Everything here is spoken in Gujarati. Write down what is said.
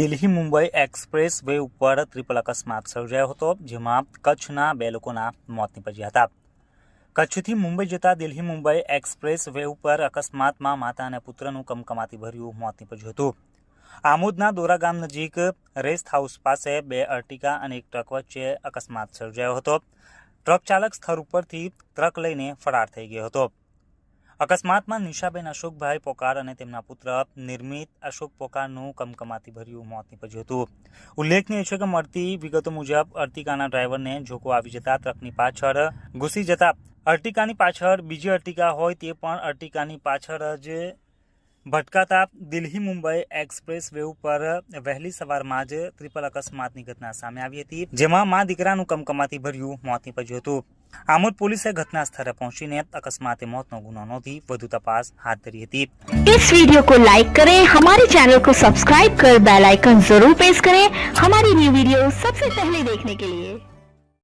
દિલ્હી મુંબઈ એક્સપ્રેસ વે ઉપર ટ્રિપલ અકસ્માત સર્જાયો હતો, જેમાં કચ્છના બે લોકોના મોત નીપજ્યા હતા. કચ્છથી મુંબઈ જતા દિલ્હી મુંબઈ એક્સપ્રેસ વે ઉપર અકસ્માતમાં માતા અને પુત્રનું કમકમાતી ભર્યું મોત નીપજ્યું હતું. આમોદના દોરા ગામ નજીક રેસ્ટ હાઉસ પાસે બે અર્ટિકા અને એક ટ્રક વચ્ચે અકસ્માત સર્જાયો હતો. ટ્રક ચાલક સ્થળ ઉપરથી ટ્રક લઈને ફરાર થઈ ગયો હતો. અકસ્માતમાં નિશાબેન અશોકભાઈ પોકાર અને તેમના પુત્ર નિર્મિત અશોક પોકારનું કમકમાતી ભર્યું મોત નીપજ્યું હતું. ઉલ્લેખનીય છે કે મળતી વિગતો મુજબ અર્ટિકાના ડ્રાઈવરને જોકો આવી જતા ટ્રકની પાછળ ઘૂસી જતા અર્ટિકાની પાછળ બીજી અર્ટિકા હોય તે પણ અર્ટિકાની પાછળ જ ભટકાતા દિલ્હી મુંબઈ એક્સપ્રેસ વે ઉપર વહેલી સવારમાં જ ટ્રિપલ અકસ્માતની ઘટના સામે આવી હતી, જેમાં મા દીકરાનું કમકમાતી ભર્યું મોત નીપજ્યું હતું. આમોદ પોલીસે ઘટના સ્થળે પહોંચીને અકસ્માતે મોતનો ગુનો નોંધી વધુ તપાસ હાથ ધરી હતી इस वीडियो को लाइक करें हमारे चैनल को सब्सक्राइब कर बेल आइकन जरूर प्रेस करें हमारी न्यू वीडियो सबसे पहले देखने के लिए